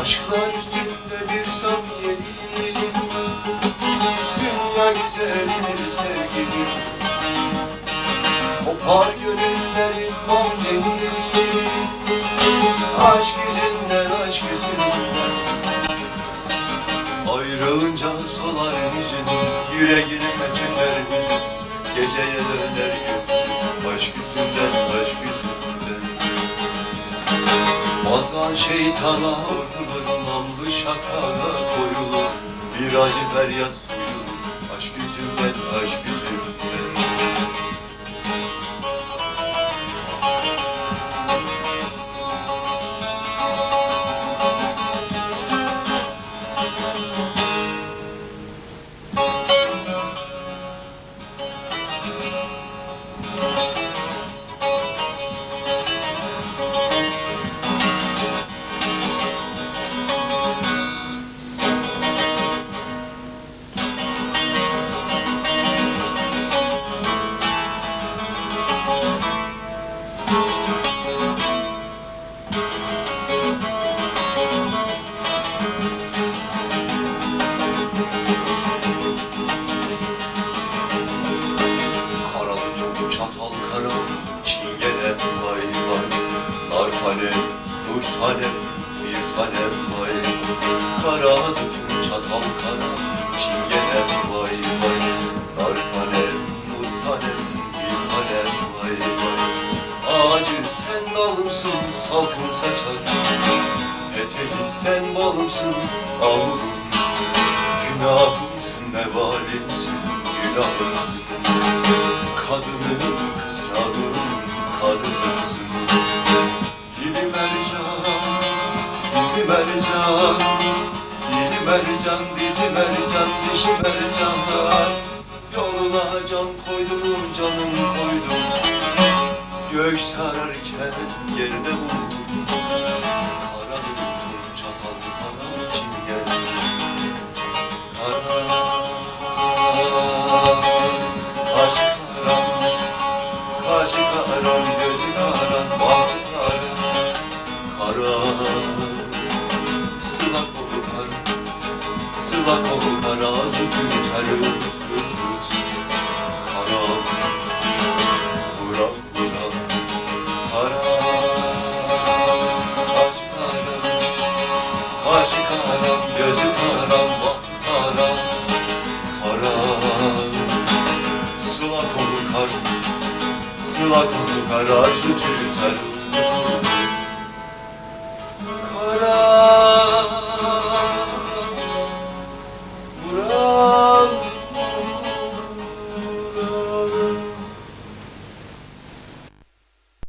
üstünde bir samimiyetim Dünya güzeldir sevgilim. Kopar gönüllerin mahremi Aşk yüzünden, aşk yüzünden. Ayrılınca solar yüzün Yüreğime çeker hüzün Geceye döner gökyüzün Aşk yüzünden, aşk yüzünden. Bazen şeytana vurulur Şakana koyulur Bir acı feryat Nur tanem Bir tanem vay Karalı çok çatal kara Çingene vay vay. Nar tanem, nur tanem Bir tanem vay vay. Ağacı sen dalımsın Salkım saçar Eteği sen balımsın Avurum Günahımsın vebalimsin Günahımsın. Kadının kısradım kadınımsın mercan, dizi mercan, dişi mercan Yoluna can koydum, canım koydum. Gök sararken yerde buldum kara çingen Kara Kaş karam, kaş karam, gözü karam, sıla kolu kara, sütü ter,